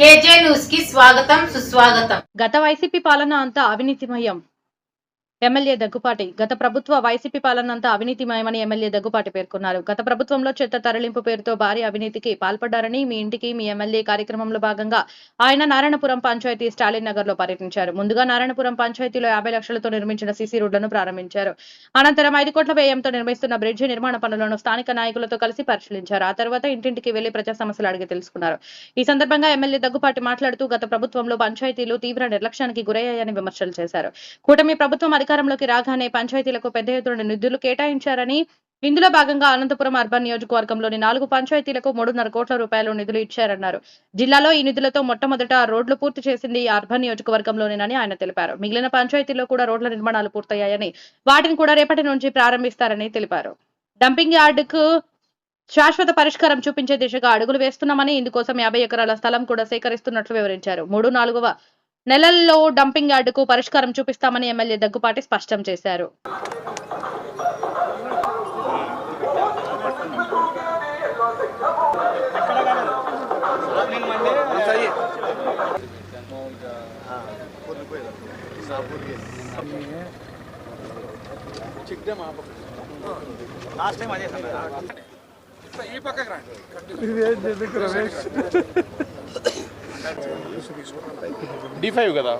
KJ న్యూస్కి స్వాగతం సుస్వాగతం. గత వైసీపీ పాలన అంతా అవినీతిమయం. ఎమ్మెల్యే దగ్గుపాటి. గత ప్రభుత్వ వైసీపీ పాలనంతా అవినీతిమయమని ఎమ్మెల్యే దగ్గుపాటి పేర్కొన్నారు. గత ప్రభుత్వంలో చెత్త తరలింపు పేరుతో భారీ అవినీతికి పాల్పడ్డారని మీ ఇంటికి మీ ఎమ్మెల్యే కార్యక్రమంలో భాగంగా ఆయన నారాయణపురం పంచాయతీ స్టాలిన్ నగర్లో పర్యటించారు. ముందుగా నారాయణపురం పంచాయతీలో యాభై లక్షలతో నిర్మించిన సీసీ రోడ్లను ప్రారంభించారు. అనంతరం ఐదు కోట్ల వ్యయంతో నిర్మిస్తున్న బ్రిడ్జి నిర్మాణ పనులను స్థానిక నాయకులతో కలిసి పరిశీలించారు. ఆ తర్వాత ఇంటింటికి వెళ్ళి ప్రజా సమస్యలు అడిగి తెలుసుకున్నారు. ఈ సందర్భంగా ఎమ్మెల్యే దగ్గుపాటి మాట్లాడుతూ గత ప్రభుత్వంలో పంచాయతీలు తీవ్ర నిర్లక్ష్యానికి గురయ్యాయని విమర్శలు చేశారు. కూటమి ప్రభుత్వం అధికారంలోకి రాగానే పంచాయతీలకు పెద్ద ఎత్తున నిధులు కేటాయించారని ఇందులో భాగంగా అనంతపురం అర్బన్ నియోజకవర్గంలోని నాలుగు పంచాయతీలకు మూడున్నర కోట్ల రూపాయలు నిధులు ఇచ్చారన్నారు. జిల్లాలో ఈ నిధులతో మొట్టమొదట రోడ్లు పూర్తి చేసింది ఈ అర్బన్ నియోజకవర్గంలోనేనని ఆయన తెలిపారు. మిగిలిన పంచాయతీల్లో కూడా రోడ్ల నిర్మాణాలు పూర్తయ్యాయని వాటిని కూడా రేపటి నుంచి ప్రారంభిస్తారని తెలిపారు. డంపింగ్ యార్డుకు శాశ్వత పరిష్కారం చూపించే దిశగా అడుగులు వేస్తున్నామని ఇందుకోసం యాభై ఎకరాల స్థలం కూడా సేకరిస్తున్నట్లు వివరించారు. మూడు నాలుగవ నెలల్లో డంపింగ్ యార్డుకు పరిష్కారం చూపిస్తామని ఎమ్మెల్యే దగ్గుపాటి స్పష్టం చేశారు. డి ఫైవ్ కదా?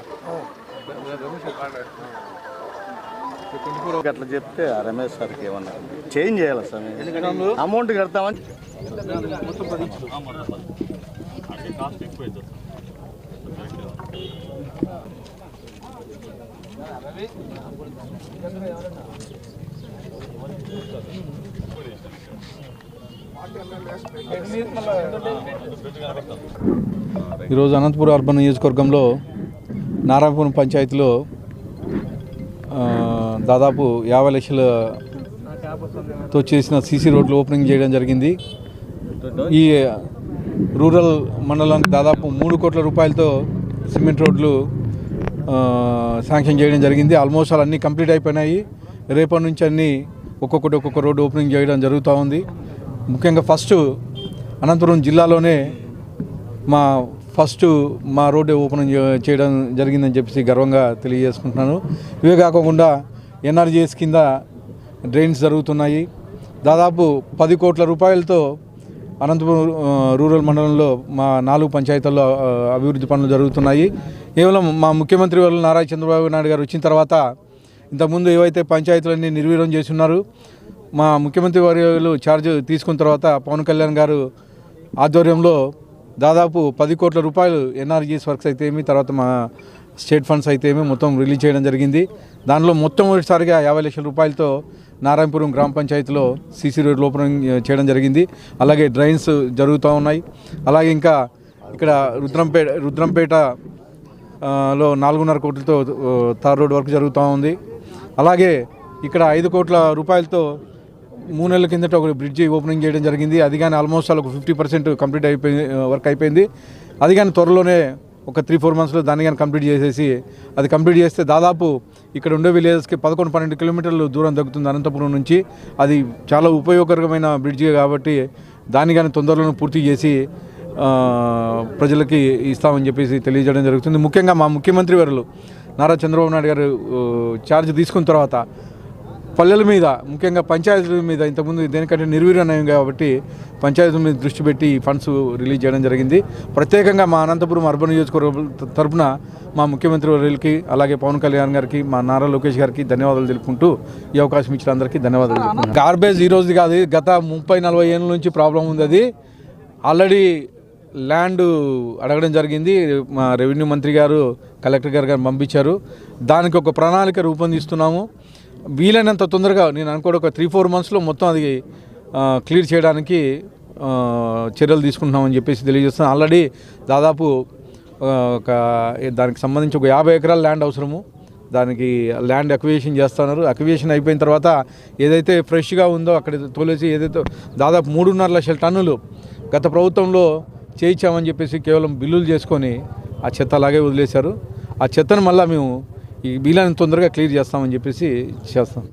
అట్లా చెప్తే రమేష్ సార్కి ఏమన్నా చేంజ్ చేయాలి సార్? అమౌంట్ కడతామని ఈరోజు అనంతపురం అర్బన్ నియోజకవర్గంలో నారాయణపురం పంచాయతీలో దాదాపు యాభై లక్షలతో చేసిన సీసీ రోడ్లు ఓపెనింగ్ చేయడం జరిగింది. ఈ రూరల్ మండలానికి దాదాపు మూడు కోట్ల రూపాయలతో సిమెంట్ రోడ్లు శాంక్షన్ చేయడం జరిగింది. ఆల్మోస్ట్ ఆల్ అన్నీ కంప్లీట్ అయిపోయినాయి. రేపటి నుంచి అన్నీ ఒక్కొక్కటి ఒక్కొక్క రోడ్డు ఓపెనింగ్ చేయడం జరుగుతూ ఉంది. ముఖ్యంగా ఫస్ట్ అనంతపురం జిల్లాలోనే మా ఫస్ట్ మా రోడ్డు ఓపెన్ చేయడం జరిగిందని చెప్పేసి గర్వంగా తెలియజేసుకుంటున్నాను. ఇవే కాకుండా ఎన్ఆర్జీఎస్ కింద డ్రైన్స్ జరుగుతున్నాయి. దాదాపు పది కోట్ల రూపాయలతో అనంతపురం రూరల్ మండలంలో మా నాలుగు పంచాయతీల్లో అభివృద్ధి పనులు జరుగుతున్నాయి. కేవలం మా ముఖ్యమంత్రి వాళ్ళు నారా చంద్రబాబు నాయుడు గారు వచ్చిన తర్వాత ఇంతకుముందు ఏవైతే పంచాయతీలన్నీ నిర్వీర్యం చేసి ఉన్నారు మా ముఖ్యమంత్రి వర్యులు ఛార్జ్ తీసుకున్న తర్వాత పవన్ కళ్యాణ్ గారు ఆధ్వర్యంలో దాదాపు పది కోట్ల రూపాయలు ఎన్ఆర్జీఎస్ వర్క్స్ అయితే ఏమి తర్వాత మా స్టేట్ ఫండ్స్ అయితే ఏమి మొత్తం రిలీజ్ చేయడం జరిగింది. దానిలో మొట్టమొదటిసారిగా యాభై లక్షల రూపాయలతో నారాయణపురం గ్రామ పంచాయతీలో సీసీ రోడ్లు ఓపెనింగ్ చేయడం జరిగింది. అలాగే డ్రైన్స్ జరుగుతూ ఉన్నాయి. అలాగే ఇంకా ఇక్కడ రుద్రంపేట రుద్రంపేట లో నాలుగున్నర కోట్లతో తార్ రోడ్ వర్క్ జరుగుతూ ఉంది. అలాగే ఇక్కడ ఐదు కోట్ల రూపాయలతో మూడు నెలల కిందట ఒక బ్రిడ్జి ఓపెనింగ్ చేయడం జరిగింది. అది కానీ ఆల్మోస్ట్ ఒక ఫిఫ్టీ పర్సెంట్ కంప్లీట్ అయిపోయింది వర్క్ అయిపోయింది. అది కానీ త్వరలోనే ఒక త్రీ ఫోర్ మంత్స్లో దాన్ని కానీ కంప్లీట్ చేసేసి అది కంప్లీట్ చేస్తే దాదాపు ఇక్కడ ఉండే విలేజెస్కి పదకొండు పన్నెండు కిలోమీటర్లు దూరం తగ్గుతుంది అనంతపురం నుంచి. అది చాలా ఉపయోగకరమైన బ్రిడ్జి కాబట్టి దాన్ని కానీ తొందరలోనే పూర్తి చేసి ప్రజలకి ఇస్తామని చెప్పేసి తెలియజేయడం జరుగుతుంది. ముఖ్యంగా మా ముఖ్యమంత్రి వారు నారా చంద్రబాబు నాయుడు గారు ఛార్జ్ తీసుకున్న తర్వాత పల్లెల మీద ముఖ్యంగా పంచాయతీల మీద ఇంతకుముందు దేనికంటే నిర్వీర్యం కాబట్టి పంచాయతీల మీద దృష్టి పెట్టి ఈ ఫండ్స్ రిలీజ్ చేయడం జరిగింది. ప్రత్యేకంగా మా అనంతపురం అర్బన్ నియోజకవర్గ తరఫున మా ముఖ్యమంత్రి వర్యులకి అలాగే పవన్ కళ్యాణ్ గారికి మా నారా లోకేష్ గారికి ధన్యవాదాలు తెలుపుకుంటూ ఈ అవకాశం ఇచ్చిన అందరికీ ధన్యవాదాలు గార్బేజ్ ఈ రోజు కాదు గత ముప్పై నలభై ఏళ్ళ నుంచి ప్రాబ్లం ఉంది అది. ఆల్రెడీ ల్యాండ్ అడగడం జరిగింది మా రెవెన్యూ మంత్రి గారు కలెక్టర్ గారు గారు పంపించారు. దానికి ఒక ప్రణాళిక రూపొందిస్తున్నాము. వీలైనంత తొందరగా నేను అనుకోవడం ఒక త్రీ ఫోర్ మంత్స్లో మొత్తం అది క్లియర్ చేయడానికి చర్యలు తీసుకుంటున్నామని చెప్పేసి తెలియజేస్తున్నాను. ఆల్రెడీ దాదాపు ఒక దానికి సంబంధించి ఒక యాభై ఎకరాల ల్యాండ్ అవసరము. దానికి ల్యాండ్ అక్వియేషన్ చేస్తున్నారు. అక్వియేషన్ అయిపోయిన తర్వాత ఏదైతే ఫ్రెష్గా ఉందో అక్కడ తోలేసి ఏదైతే దాదాపు మూడున్నర లక్షల టన్నులు గత ప్రభుత్వంలో చేయించామని చెప్పేసి కేవలం బిల్లులు చేసుకొని ఆ చెత్త అలాగే వదిలేశారు. ఆ చెత్తను మళ్ళీ మేము ఈ వీలైనంత తొందరగా క్లియర్ చేస్తామని చెప్పేసి చేస్తాం.